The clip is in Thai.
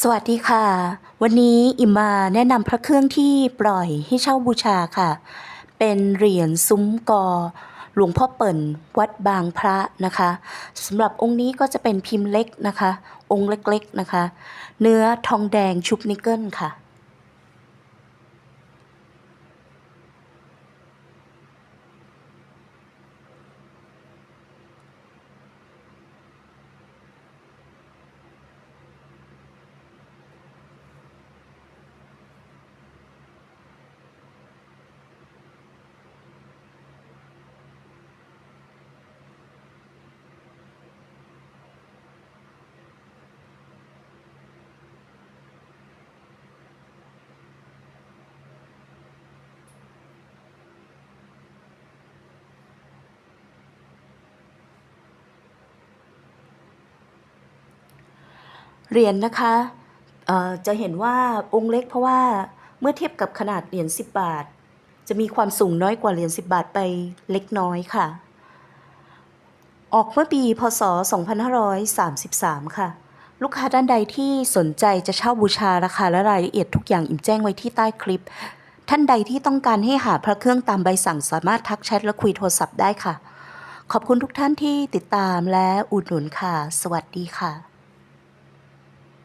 สวัสดีค่ะ วันนี้อิมมาแนะนำพระเครื่องที่ปล่อยให้เช่าบูชาค่ะ เป็นเหรียญซุ้มกอ หลวงพ่อเปิ่นวัดบางพระนะคะสำหรับองค์นี้ก็จะเป็นพิมพ์เล็กนะคะ องค์เล็กๆนะคะ เนื้อทองแดงชุบนิกเกิลค่ะ เหรียญนะคะเอ่อจะเห็นว่าองค์เล็กเพราะว่าเมื่อเทียบกับขนาดเหรียญ10 บาท จะมีความสูงน้อยกว่าเหรียญ10 บาทไปเล็กน้อยค่ะ ออกเมื่อปีพศ 2533 ค่ะ ลูกค้าด้านใดที่สนใจจะเช่าบูชาราคาและรายละเอียดทุกอย่างอิ่มแจ้งไว้ที่ใต้คลิป ท่านใดที่ต้องการให้หาพระเครื่องตามใบสั่งสามารถทักแชทและคุยโทรศัพท์ได้ค่ะ ขอบคุณทุกท่านที่ติดตามและอุดหนุนค่ะ สวัสดีค่ะ